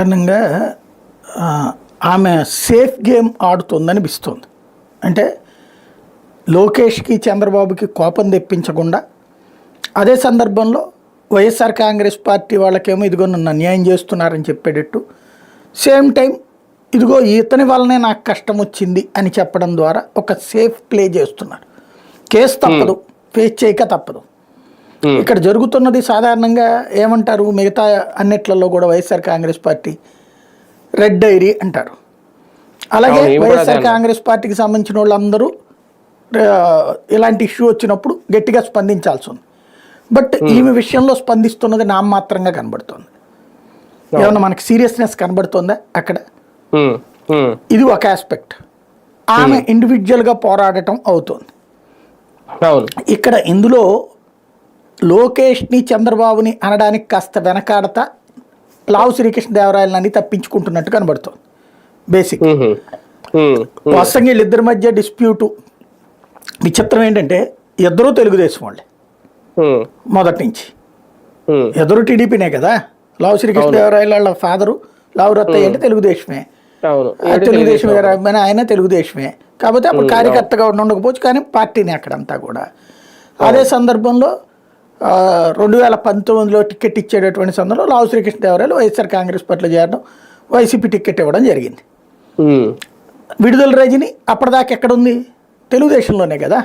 కారణంగా ఆమె safe game ఆడుతుందనిపిస్తుంది. అంటే లోకేష్కి చంద్రబాబుకి కోపం తెప్పించకుండా అదే సందర్భంలో వైఎస్ఆర్ కాంగ్రెస్ పార్టీ వాళ్ళకేమో ఇదిగో నన్ను అన్యాయం చేస్తున్నారని చెప్పేటట్టు సేమ్ టైం ఇదిగో ఇతని వల్లనే నాకు కష్టం వచ్చింది అని చెప్పడం ద్వారా ఒక సేఫ్ ప్లే చేస్తున్నారు. కేసు తప్పదు. ఫేస్ చేయక తప్పదు. ఇక్కడ జరుగుతున్నది సాధారణంగా ఏమంటారు? మిగతా అన్నిట్లలో కూడా YSR Congress party red diary అంటారు. అలాగే వైఎస్ఆర్ కాంగ్రెస్ పార్టీకి సంబంధించిన వాళ్ళందరూ ఇలాంటి ఇష్యూ వచ్చినప్పుడు గట్టిగా స్పందించాల్సి ఉంది బట్ ఈమె విషయంలో స్పందిస్తున్నది నామమాత్రంగా కనబడుతుంది. ఏమన్నా మనకి సీరియస్నెస్ కనబడుతుందా అక్కడ? ఉమ్, ఇది ఒక ఆస్పెక్ట్. ఆమె ఇండివిజువల్గా పోరాడటం అవుతుంది. ఇక్కడ ఇందులో లోకేష్ని చంద్రబాబుని అనడానికి కాస్త వెనకాడతా లావు శ్రీకృష్ణదేవరాయలని తప్పించుకుంటున్నట్టు కనబడుతుంది. బేసిక్ వీళ్ళిద్దరి మధ్య డిస్ప్యూటు. విచిత్రం ఏంటంటే ఇద్దరూ తెలుగుదేశం వాళ్ళే. మొదటి నుంచి ఎదురు టీడీపీనే కదా? లావు శ్రీకృష్ణదేవరాయల వాళ్ళ ఫాదరు లావు రత్తయ్య అంటే తెలుగుదేశమే. తెలుగుదేశం ఆయన తెలుగుదేశమే. కాకపోతే అప్పుడు కార్యకర్తగా ఉండకపోవచ్చు కానీ పార్టీని అక్కడంతా కూడా. అదే సందర్భంలో రెండు వేల పంతొమ్మిదిలో టికెట్ ఇచ్చేటటువంటి సందర్భంలో లావు శ్రీకృష్ణదేవరాయలు వైఎస్ఆర్ కాంగ్రెస్ పార్టీలో చేరడం వైసీపీ టికెట్ ఇవ్వడం జరిగింది. విడుదల రజని అప్పటిదాకా ఎక్కడుంది? తెలుగుదేశంలోనే కదా.